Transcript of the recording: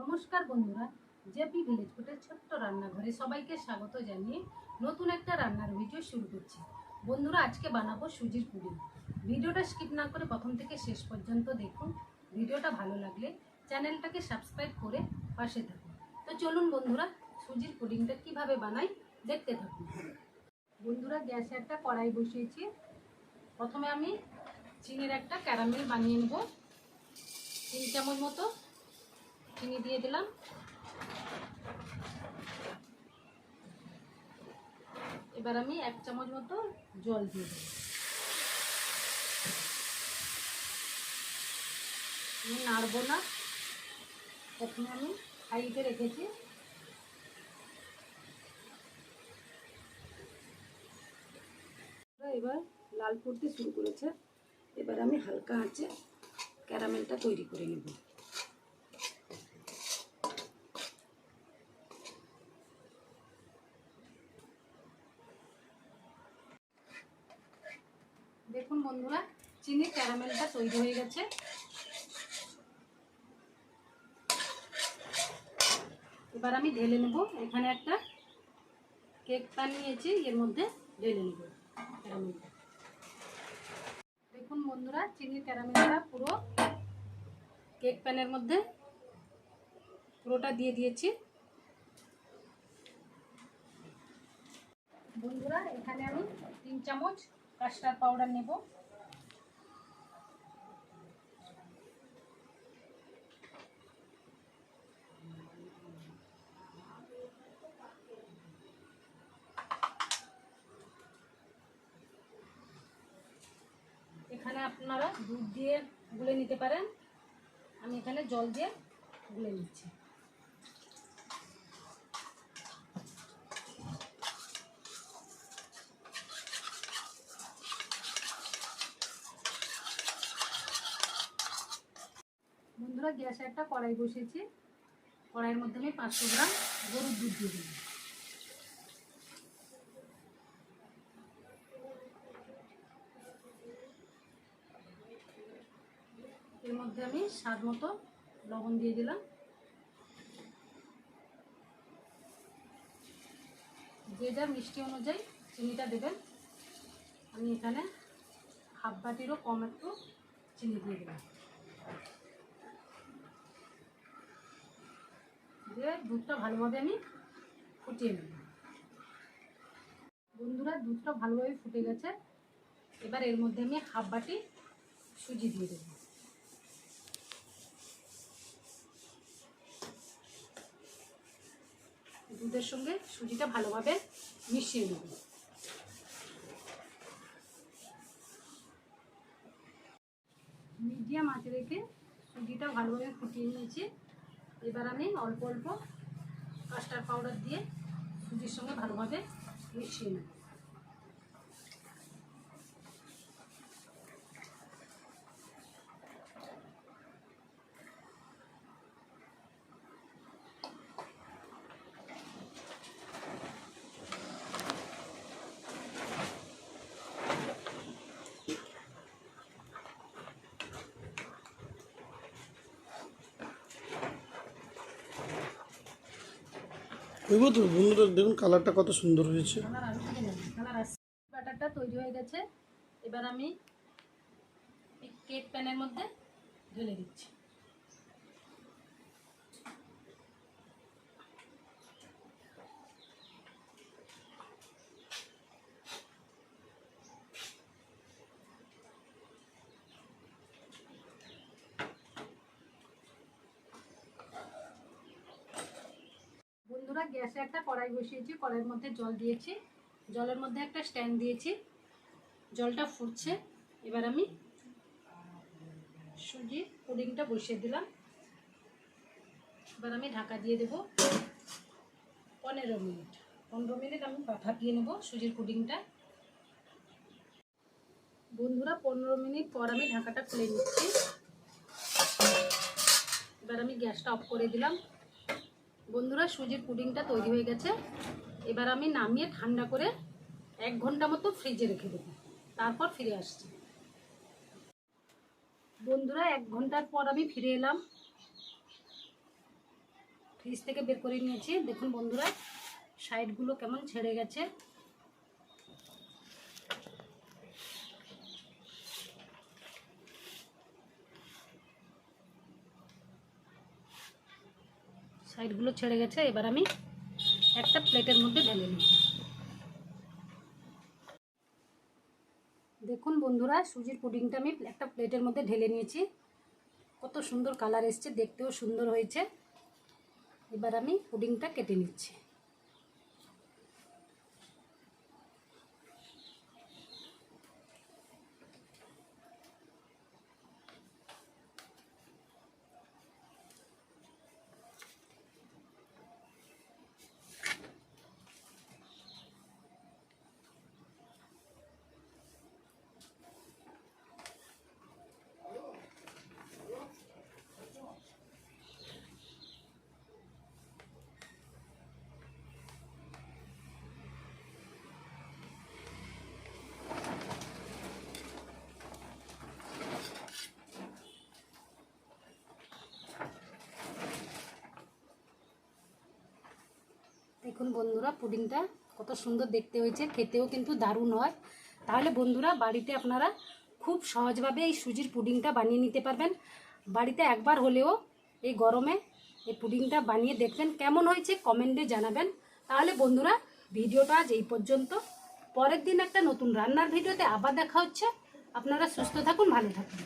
নমস্কার বন্ধুরা, JP village ফুটের ছোট্ট রান্নাঘরে সবাইকে স্বাগত জানিয়ে নতুন একটা রান্নার ভিডিও শুরু করছি। বন্ধুরা, আজকে বানাবো সুজির পুডিং ভিডিওটা স্কিপ না করে প্রথম থেকে শেষ পর্যন্ত দেখুন। ভিডিওটা ভালো লাগলে চ্যানেলটাকে সাবস্ক্রাইব করে পাশে থাকুন। তো চলুন বন্ধুরা, সুজির পুডিংটা কীভাবে বানাই দেখতে থাকুন। বন্ধুরা, গ্যাসে একটা কড়াই বসিয়েছি। প্রথমে আমি চিনির একটা ক্যারামেল বানিয়ে নেব। তিন চামচ মতো চিনি দিয়ে দিলাম। এবার আমি এক চামচ মতো জল দিয়ে দেব। আমি নাড়বো না। প্রথমে আমি হাইতে রেখেছি। এবার লাল করতে শুরু করেছে। এবার আমি হালকা আঁচে ক্যারামেলটা তৈরি করে নেব। দেখুন বন্ধুরা, চিনি ক্যারামেলটা তৈরি হয়ে গেছে। এবার আমি ঢেলে নেব। এখানে একটা কেক প্যান নিয়েছি এর মধ্যে ঢেলে নেব ক্যারামেলটা। দেখুন বন্ধুরা চিনির ক্যারামেলটা পুরো কেক প্যানের মধ্যে পুরোটা দিয়ে দিয়েছি। বন্ধুরা, এখানে আমি তিন চামচ কাস্টার্ড পাউডার নেব। এখানে আপনারা দুধ দিয়ে গুলে নিতে পারেন। আমি এখানে জল দিয়ে গুলে নিচ্ছি। বন্ধুরা, গ্যাসে একটা কড়াই বসিয়েছি। কড়াইয়ের মধ্যে আমি পাঁচশো গ্রাম গরুর দুধ দিয়ে দিলাম। এর মধ্যে আমি স্বাদ মতো লবণ দিয়ে দিলাম। যে যা মিষ্টি অনুযায়ী চিনিটা দেবেন, আমি এখানে হাফ বাটিরও কম একটু চিনি দিয়ে দিলাম। দিয়ে দুধটা ভালোভাবে আমি ফুটিয়ে নেব। বন্ধুরা, দুধটা ভালোভাবে ফুটে গেছে। এবার এর মধ্যে আমি হাফ বাটি সুজি দিয়ে দেবো। দুধের সঙ্গে সুজিটা ভালোভাবে মিশিয়ে নেব। মিডিয়াম আঁচে রেখে সুজিটা ভালোভাবে ফুটিয়ে নিয়েছি। এবার আমি অল্প অল্প কাস্টার্ড পাউডার দিয়ে সুজির সঙ্গে ভালোভাবে মিশিয়ে নেব। দেখব তো, বন্ধুরা, দেখুন কালারটা কত সুন্দর হয়েছে। ব্যাটারটা তৈরি হয়ে গেছে। এবার আমি কেক প্যানের মধ্যে ঢেলে দিচ্ছি। বন্ধুরা, গ্যাসে একটা কড়াই বসিয়েছি, কড়াইয়ের মধ্যে জল দিয়েছি। জলের মধ্যে একটা স্ট্যান্ড দিয়েছি। জলটা ফুটছে। এবার আমি সুজি, পুডিংটা বসিয়ে দিলাম। এবার আমি ঢাকা দিয়ে দেব পনেরো মিনিট। পনেরো মিনিট আমি ভাপিয়ে নেব সুজির পুডিংটা। বন্ধুরা, পনেরো মিনিট পর আমি ঢাকাটা খুলে নিচ্ছি। এবার আমি গ্যাসটা অফ করে দিলাম। বন্ধুরা, সুজির পুডিংটা তৈরি হয়ে গেছে। এবার আমি নামিয়ে ঠান্ডা করে এক ঘণ্টা মতো ফ্রিজে রেখে দেবো। তারপর ফিরে আসছি। বন্ধুরা, এক ঘণ্টার পর আমি ফিরে এলাম। ফ্রিজ থেকে বের করে নিয়েছি। দেখুন বন্ধুরা, সাইডগুলো কেমন ছেড়ে গেছে। সাইডগুলো ছেড়ে গেছে, এবার আমি একটা প্লেটের মধ্যে ঢেলে নিই দেখুন বন্ধুরা, সুজির পুডিংটা আমি একটা প্লেটের মধ্যে ঢেলে নিয়েছি। কত সুন্দর কালার এসছে, দেখতেও সুন্দর হয়েছে। এবার আমি পুডিংটা কেটে নিচ্ছি। দেখুন বন্ধুরা, পুডিংটা কত সুন্দর দেখতে হয়েছে, খেতেও কিন্তু দারুণ হয়। তাহলে বন্ধুরা, বাড়িতে আপনারা খুব সহজভাবে এই সুজির পুডিংটা বানিয়ে নিতে পারবেন। বাড়িতে একবার হলেও এই গরমে এই পুডিংটা বানিয়ে দেখবেন, কেমন হয়েছে কমেন্টে জানাবেন। তাহলে বন্ধুরা, ভিডিওটা আজ এই পর্যন্ত। পরের দিন একটা নতুন রান্নার ভিডিওতে আবার দেখা হচ্ছে। আপনারা সুস্থ থাকুন, ভালো থাকুন।